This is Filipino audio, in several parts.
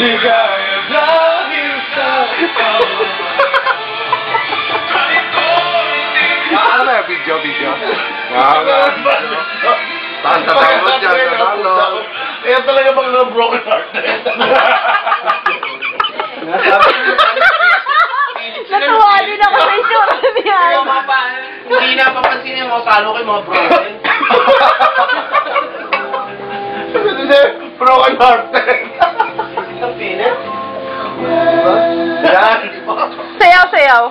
Kaya dahil sa Ah, ano yung video, video? Ah, Tanta tawag dyan, talo. Kaya talaga mga broken heart. Natuwa din ako sa. Yung mga pa, hindi na papansin yung mga palo ko, yung mga broken. Broken heart. Sayaw.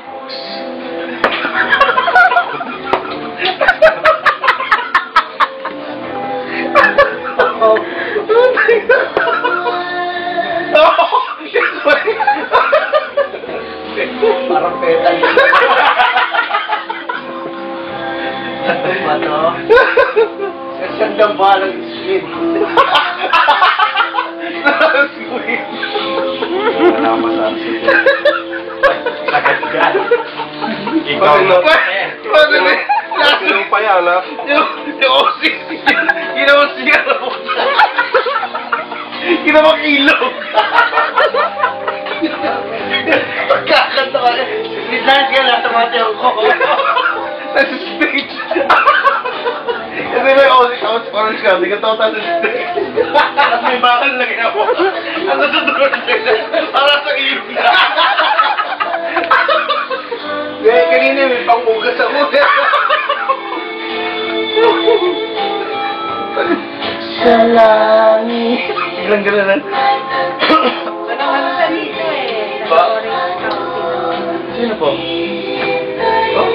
Parang petal. Ano ba to? Saan na ba ng sweet? Wala masabi. Sagat Ikaw Pag- na. pag- pag- Sinong pa yan, ha? Yung, yung osi, ginawa siya na po. Ilog. Pagkakanta ka, sinance ka lang, tumatayo ko. Nasa stage. Kasi may osi, tapos orange ka, hindi ka tawag sa stage. Tapos may bakal na ginawa. Ang natutunan nila, para sa ilog na. Sa langit. Biglang gano'n. Ano ano eh? Orange County. Sino po? Oh?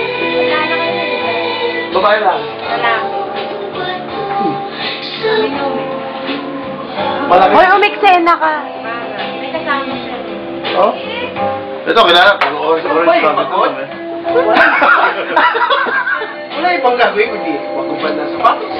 Na na. Babae lang. Eh. Malaki. Hoy, umiksena ka. May kasama siya. Oh? Ito, kilala. Pag orange, orange kami. bakot? Wala ibang gagawin kundi magubad na sapatos.